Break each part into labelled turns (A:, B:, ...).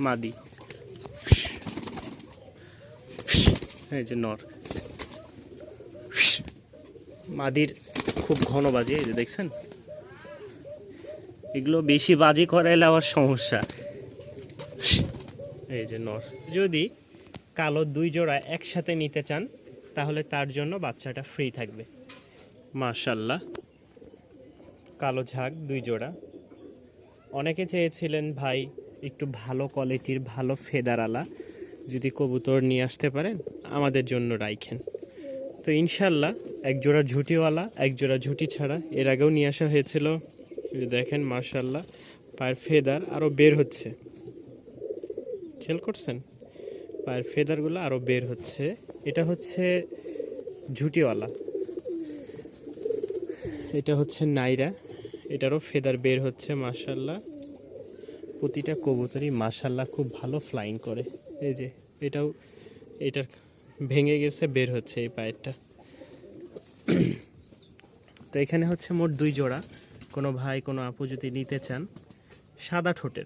A: মাদি। এই যে নর। মাদির খুব ঘন বাজে, এই যে দেখছেন? এগুলো বেশি বাজি করাইলে আবার সমস্যা। এই যে নর। যদি কালো দুই জোড়া একসাথে নিতে চান, তাহলে তার জন্য বাচ্চাটা ফ্রি থাকবে। মাশাল্লাহ। কালো ঝাঁক, দুই জোড়া। অনেকে চেয়েছিলেন, ভাই, একটু ভালো কোয়ালিটির ভালো ফেদারালা যদি কবুতর নিয়ে আসতে পারেন, আমাদের জন্য রাইখেন। তো ইনশাল্লাহ, এক জোড়া ঝুঁটিওয়ালা, এক জোড়া ঝুঁটি ছাড়া এর আগেও নিয়ে আসা হয়েছিল। দেখেন মার্শাল্লাহ পায়ের ফেদার আরও বের হচ্ছে। খেয়াল করছেন? পায়ের ফেদারগুলো আরও বের হচ্ছে। এটা হচ্ছে ঝুঁটিওয়ালা। এটা হচ্ছে নাইরা। এটারও ফেদার বের হচ্ছে মাশাল্লাহ প্রতিটা কবুতরই মাশাল্লাহ খুব ভালো ফ্লাইং করে। এই যে, এটাও, এটার ভেঙে গেছে, বের হচ্ছে এই পায়েরটা। তো এখানে হচ্ছে মোট দুই জোড়া। কোনো ভাই, কোনো আপু যদি নিতে চান, সাদা ঠোঁটের।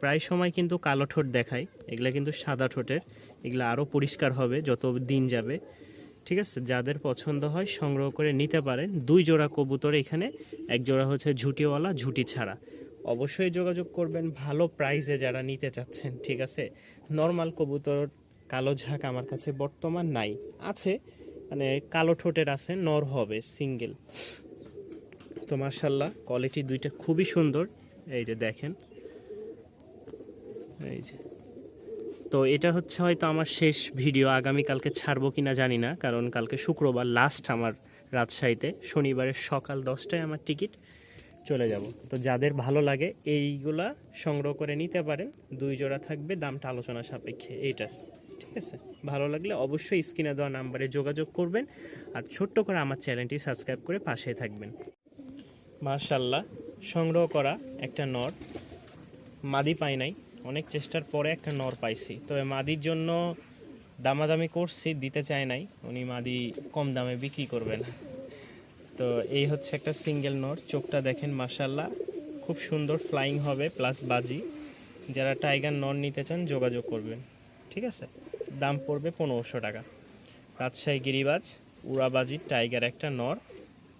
A: প্রায় সময় কিন্তু কালো ঠোঁট দেখায়। এগুলা কিন্তু সাদা ঠোঁটের। এগুলো আরও পরিষ্কার হবে, যত দিন যাবে। ঠিক আছে? যাদের পছন্দ হয় সংগ্রহ করে নিতে পারেন। দুই জোড়া কবুতর এখানে। এক জোড়া হচ্ছে ঝুটিওয়ালা, ঝুটি ছাড়া। অবশ্যই যোগাযোগ করবেন ভালো প্রাইসে যারা নিতে চাচ্ছেন, ঠিক আছে? নর্মাল কবুতর, কালো ঝাঁক আমার কাছে বর্তমান নাই। আছে মানে কালো ঠোঁটের আছে, নর হবে সিঙ্গেল তো মার্শাল্লাহ কোয়ালিটি দুইটা খুবই সুন্দর। এই যে দেখেন। এই যে। তো এটা হচ্ছে হয়তো আমার শেষ ভিডিও আগামীকালকে ছাড়বো কিনা জানি না, কারণ কালকে শুক্রবার লাস্ট আমার রাজশাহীতে, শনিবারের সকাল দশটায় আমার টিকিট চলে যাব। তো যাদের ভালো লাগে এইগুলা সংগ্রহ করে নিতে পারেন, দুই জোড়া থাকবে, দামটা আলোচনা সাপেক্ষে এইটার, ঠিক আছে? ভালো লাগলে অবশ্যই স্ক্রিনে দেওয়া নাম্বারে যোগাযোগ করবেন আর ছোট্ট করে আমার চ্যানেলটি সাবস্ক্রাইব করে পাশে থাকবেন। মার্শাল্লাহ সংগ্রহ করা একটা নর, মাদি পাই নাই। অনেক চেষ্টার পরে একটা নর পাইছি। তবে মাদির জন্য দামাদামি করছি, দিতে চায় নাই। উনি মাদি কম দামে বিক্রি করবেন। তো এই হচ্ছে একটা সিঙ্গেল নর। চোখটা দেখেন মাসাল্লাহ খুব সুন্দর ফ্লাইং হবে, প্লাস বাজি। যারা টাইগার নর নিতে চান, যোগাযোগ করবেন। ঠিক আছে? দাম পড়বে পনেরোশো টাকা। রাজশাহী গিরিবাজ, উড়াবাজি, টাইগার একটা নর।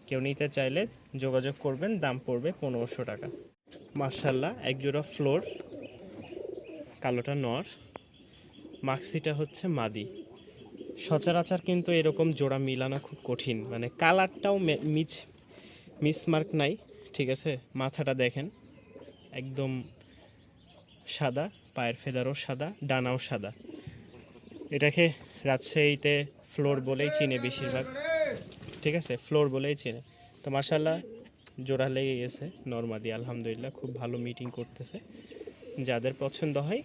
A: কেউ নিতে চাইলে যোগাযোগ করবেন, দাম পড়বে পনেরোশো টাকা। মার্শাল্লাহ এক জোড়া ফ্লোর। কালোটা নর, মাক্সিটা হচ্ছে মাদি। সচরাচর কিন্তু এরকম জোড়া মিলানো খুব কঠিন। মানে কালারটাও মিচ, মিসমার্ক নাই, ঠিক আছে? মাথাটা দেখেন, একদম সাদা, পায়ের ফেদারও সাদা, ডানাও সাদা। এটাকে রাজশাহীতে ফ্লোর বলেই চিনে বেশিরভাগ। ঠিক আছে? ফ্লোর বলেই চিনে। তো মার্শাল্লাহ জোড়া লেগে গেছে নর্মাদি আলহামদুলিল্লাহ, খুব ভালো মিটিং করতেছে। যাদের পছন্দ হয়,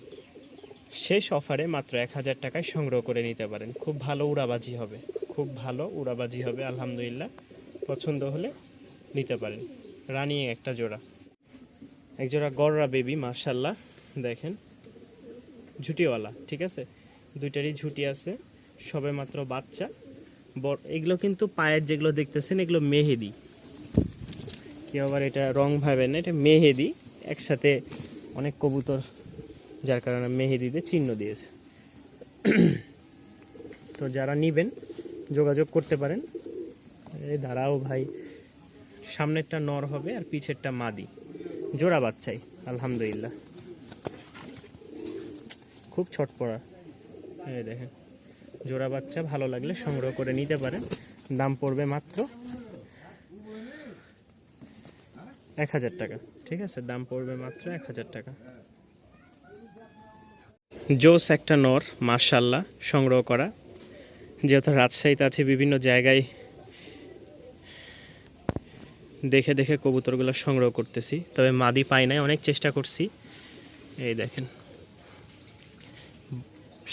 A: শেষ অফারে মাত্র এক হাজার টাকায় সংগ্রহ করে নিতে পারেন। খুব ভালো উড়াবাজি হবে। খুব ভালো উড়াবাজি হবে, আলহামদুলিল্লাহ। পছন্দ হলে নিতে পারেন। রানি একটা জোড়া। এক জোড়া গররা বেবি মার্শাল্লাহ দেখেন। ঝুটিওয়ালা, ঠিক আছে? দুইটারই ঝুটি আছে। সবে মাত্র বাচ্চা। এগুলো কিন্তু পায়ের যেগুলো দেখতেছেন, এগুলো মেহেদি। কেউ আবার এটা রং ভাবেন না, এটা মেহেদি। একসাথে অনেক কবুতর, যার কারণে মেহেদিতে চিহ্ন দিয়েছে। তো যারা নিবেন, যোগাযোগ করতে পারেন। এই দাঁড়াও ভাই, সামনেরটা নর হবে আর পিছেরটা মাদি। জোড়া বাচ্চাই, আলহামদুলিল্লাহ। খুব ছটপড়া। এই দেখেন, জোড়া বাচ্চা ভালো লাগলে সংগ্রহ করে নিতে পারেন। দাম পড়বে মাত্র এক হাজার টাকা। ঠিক আছে, দাম পড়বে মাত্র এক হাজার টাকা। জোস একটা নর মার্শাল্লাহ সংগ্রহ করা। যেহেতু রাজশাহীতে আছে বিভিন্ন জায়গায় দেখে দেখে কবুতরগুলো সংগ্রহ করতেছি, তবে মাদি পাই নাই, অনেক চেষ্টা করছি। এই দেখেন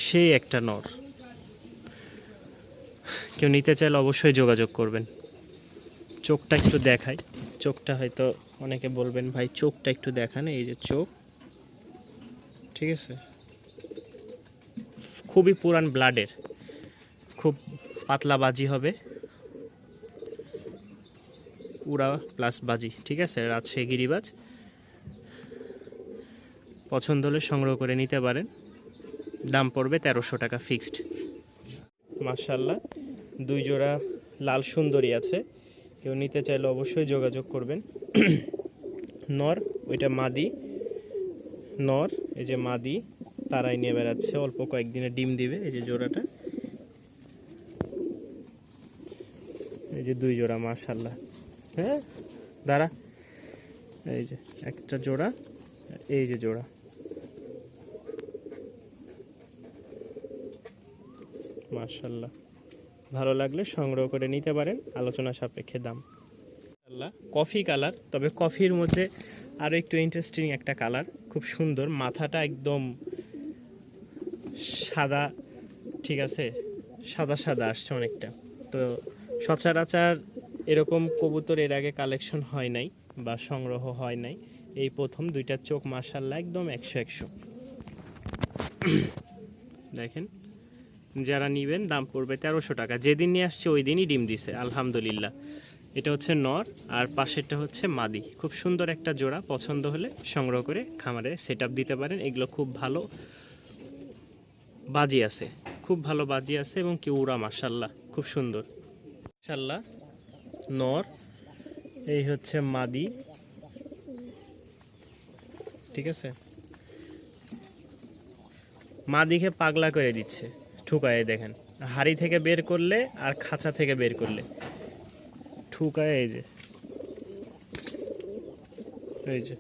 A: সেই একটা নর। কেউ নিতে চাইলে অবশ্যই যোগাযোগ করবেন। চোখটা একটু দেখাই। চোখটা হয়তো অনেকে বলবেন, ভাই, চোখটা একটু দেখান, এই যে চোখ। ঠিক আছে? খুবই পুরান ব্লাডের। খুব পাতলা বাজি হবে। উড়া প্লাস বাজি, ঠিক আছে? রাজশাহী গিরিবাজ। পছন্দ হলে সংগ্রহ করে নিতে পারেন। দাম পড়বে তেরোশো টাকা ফিক্সড। মার্শাল্লাহ দুই জোড়া লাল সুন্দরী আছে। কেউ নিতে চাইলে অবশ্যই যোগাযোগ করবেন। নর, ওইটা মাদি। নর, এই যে মাদি, তারাই নিয়ে বেড়াচ্ছে, অল্প কয়েকদিনে ডিম দিবে, এই যে জোড়াটা। এই যে দুই জোড়া মাশাল্লাহ হ্যাঁ? দাঁড়া। এই যে একটা জোড়া, এই যে জোড়া। মাশাল্লাহ ভালো লাগলে সংগ্রহ করে নিতে পারেন আলোচনা সাপেক্ষে দাম। আল্লাহ, কফি কালার, তবে কফির মধ্যে আরও একটু ইন্টারেস্টিং একটা কালার, খুব সুন্দর, মাথাটা একদম সাদা, ঠিক আছে? সাদা সাদা আসছে অনেকটা। তো সচরাচার এরকম কবুতর এর আগে কালেকশন হয় নাই বা সংগ্রহ হয় নাই। এই প্রথম দুইটা চোখ মাসাল্লাহ একদম একশো একশো। দেখেন যারা নিবেন, দাম পড়বে তেরোশো টাকা। যেদিন নিয়ে আসছে ওই দিনই ডিম দিছে, আলহামদুলিল্লাহ। এটা হচ্ছে নর, আর পাশেরটা হচ্ছে মাদি। খুব সুন্দর একটা জোড়া, পছন্দ হলে সংগ্রহ করে খামারে সেট দিতে পারেন। এগুলো খুব ভালো বাজি আছে, খুব ভালো বাজি আছে এবং কি উড়া মাসাল্লাহ খুব সুন্দর। মাসাল্লাহ নর, এই হচ্ছে মাদি। ঠিক আছে? মাদিকে পাগলা করে দিচ্ছে। ঠুকায় দেখেন। হাড়ি থেকে বের করলে আর খাঁচা থেকে বের করলে। ঠুকায় এই যে। এই যে।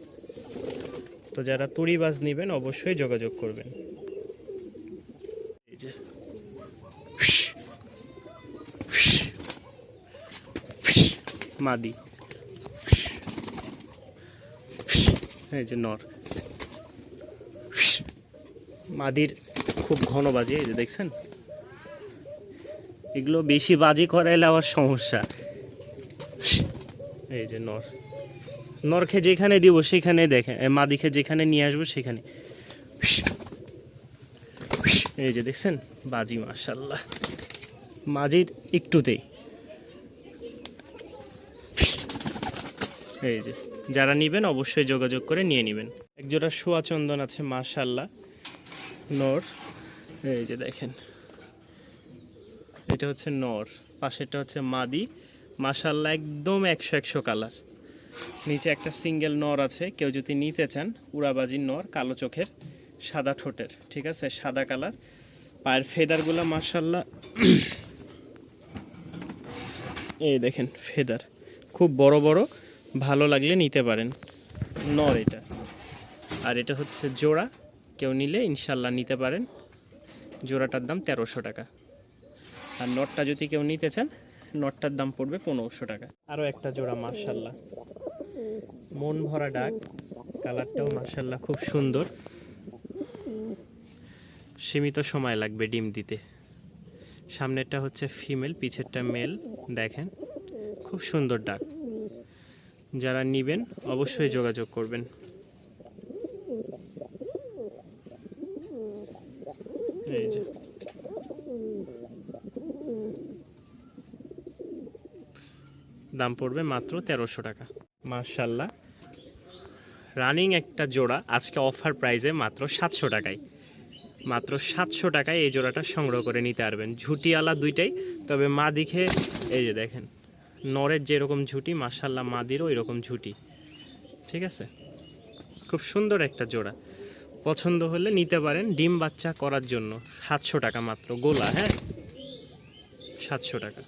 A: তো যারা তুড়িবাজ নেবেন, অবশ্যই যোগাযোগ করবেন। এই যে। মাদি। এই যে নর। মাদির খুব ঘন বাজি এই যে দেখছেন? এগুলো বেশি বাজি করাইলে আবার সমস্যা। এই যে নর। নরখে যেখানে দিব সেখানে দেখেন এ, মাদিকে যেখানে নিয়ে আসব সেখানে। এই যে দেখছেন? বাজি মার্শাল্লাহ মাঝির একটুতেই এই যে যারা নেবেন অবশ্যই যোগাযোগ করে নিয়ে নেবেন। একজোড়া শোয়া চন্দন আছে মার্শাল্লাহ নর। এই যে দেখেন। এটা হচ্ছে নর, পাশেরটা হচ্ছে মাদি। মাশাল্লাহ একদম একশো একশো কালার। নিচে একটা সিঙ্গেল নর আছে, কেউ যদি নিতে চান, উড়াবাজির নর, কালো চোখের, সাদা ঠোঁটের, ঠিক আছে? সাদা কালার। পায়ের ফেদারগুলো মাশাল্লাহ এই দেখেন, ফেদার। খুব বড় বড়, ভালো লাগলে নিতে পারেন। নর এটা। আর এটা হচ্ছে জোড়া, কেউ নিলে ইনশাল্লাহ নিতে পারেন। জোড়াটার দাম তেরোশো টাকা। আর নটটা যদি কেউ নিতে চান, নটটার দাম পড়বে পনেরোশো টাকা। আরও একটা জোড়া মার্শাল্লাহ মন ভরা ডাক, কালারটাও মার্শাল্লাহ খুব সুন্দর। সীমিত সময় লাগবে ডিম দিতে। সামনেরটা হচ্ছে ফিমেল, পিছেরটা মেল, দেখেন। খুব সুন্দর ডাক। যারা নিবেন, অবশ্যই যোগাযোগ করবেন এই যে দাম পড়বে মাত্র তেরোশো টাকা। মার্শাল্লাহ রানিং একটা জোড়া, আজকে অফার প্রাইসে মাত্র সাতশো টাকায়। মাত্র সাতশো টাকায় এই জোড়াটা সংগ্রহ করে নিতে পারবেন। ঝুটিওয়ালা দুইটাই, তবে মা দিখে এই যে দেখেন, নরের যেরকম ঝুটি মার্শাল্লাহ মাদিরও এরকম ঝুটি। ঠিক আছে? খুব সুন্দর একটা জোড়া। পছন্দ হলে নিতে পারেন ডিম বাচ্চা করার জন্য। সাতশো টাকা মাত্র। গোলা হ্যাঁ? সাতশো টাকা।